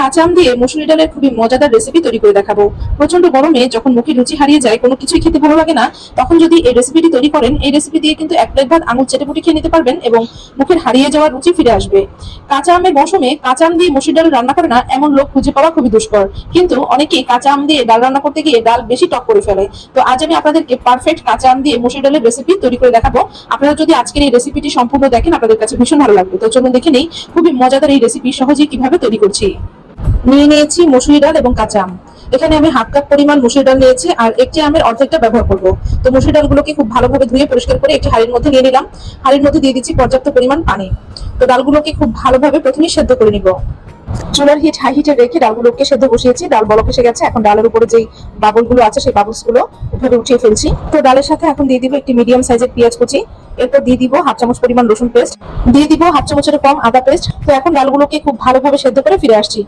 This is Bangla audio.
কাঁচা আম দিয়ে মসুরি ডালের খুবই মজাদার রেসিপি তৈরি করে দেখাবো। প্রচণ্ড গরমে যখন মুখে রুচি হারিয়ে যায়, কোনো কিছুই খেতে ভালো লাগে না, তখন যদি এই রেসিপিটি তৈরি করেন, এই রেসিপি দিয়ে কিন্তু এক প্লেট ভাত আঙুল চেটেপুটি খেয়ে নিতে পারবেন এবং মুখের হারিয়ে যাওয়া রুচি ফিরে আসবে। কাঁচা আমের মৌসুমে কাঁচা আম দিয়ে মসুরি ডাল রান্না করে না, এমন লোক খুঁজে পাওয়া খুবই দুষ্কর। কিন্তু অনেকেই কাঁচা আম দিয়ে ডাল রান্না করতে গিয়ে ডাল বেশি টক করে ফেলে। তো আজ আমি আপনাদেরকে পারফেক্ট কাঁচা আম দিয়ে মসুরি ডালের রেসিপি তৈরি করে দেখাবো। আপনারা যদি আজকের এই রেসিপিটি সম্পূর্ণ দেখেন, আপনাদের কাছে ভীষণ ভালো লাগবে। তো চলুন দেখে নেই, খুবই মজাদার এই রেসিপি সহজেই কীভাবে তৈরি করছি। নিয়ে নিয়েছি মসুরি ডাল এবং কাঁচা আম। এখানে আমি হাফ কাপ পরিমাণ মসুরি ডাল নিয়েছি আর একটি আমের অর্ধেকটা ব্যবহার করব। তো মসুরি ডালগুলোকে খুব ভালোভাবে ধুয়ে পরিষ্কার করে একটি হাঁড়ির মধ্যে নিয়ে নিলাম। হাঁড়ির মধ্যে দিয়ে দিচ্ছি পর্যাপ্ত পরিমাণ পানি। তো ডালগুলোকে খুব ভালোভাবে প্রথমে সেদ্ধ করে নিব। চুলার হিট, হাই হিটে রেখে ডালগুলোকে সেদ্ধ বসিয়েছি। ডাল বলক এসে গেছে। এখন ডালের উপরে যেই বাবুলগুলো আছে, সেই বাবুলসগুলো এভাবে উঠিয়ে ফেলছি। তো ডালের সাথে এখন দিয়ে দিব একটি মিডিয়াম সাইজের পেঁয়াজ কুচি। এরপর দিয়ে দিব হাফ চামচ পরিমাণ রসুন পেস্ট। দিয়ে দিব হাফ চামচের কম আদা পেস্ট। তো এখন ডালগুলোকে খুব ভালোভাবে সেদ্ধ করে ফিরে আসছি।